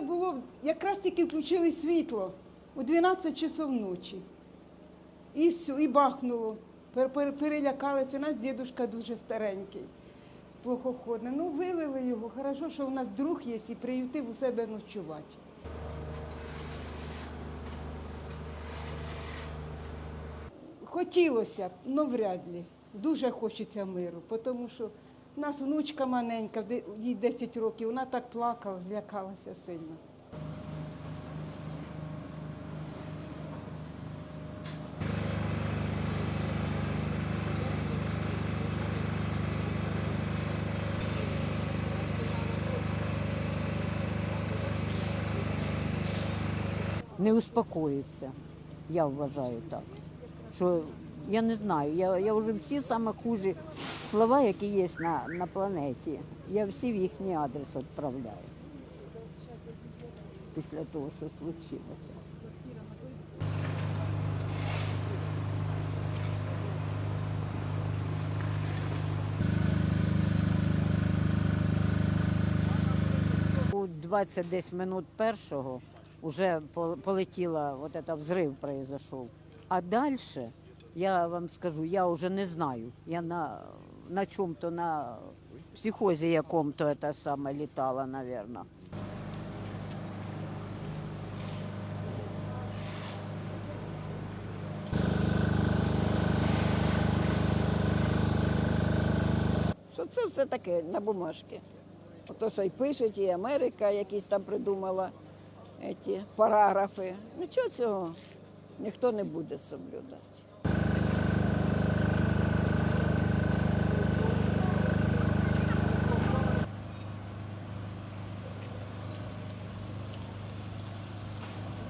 це було якраз тільки включили світло у 12 часов ночі. І все, і бахнуло. Пер- пер- Перелякалися. У нас дідусь дуже старенький, плохоходний. Ну, вивели його. Хорошо, що у нас друг є і приютив у себе ночувати. Хотілося б, але вряд ли. Дуже хочеться миру, тому що в нас внучка маленька, їй 10 років, вона так плакала, злякалася сильно. не успокоїться. Я вважаю так. Що я не знаю, я, я вже всі саме хужі слова, які є на, на планеті, я всі в їхній адрес відправляю. Після того, що случилося. У 20 десь минут першого вже полетіла, вот это взрыв произошел. А дальше, я вам скажу, я уже не знаю. Я на, на чем-то, на психозе яком-то это самое летала, наверное. Що це все таке на бумажці. Ото що й пишуть, і Америка якісь там придумала ці параграфи. Нічого цього ніхто не буде соблюдати.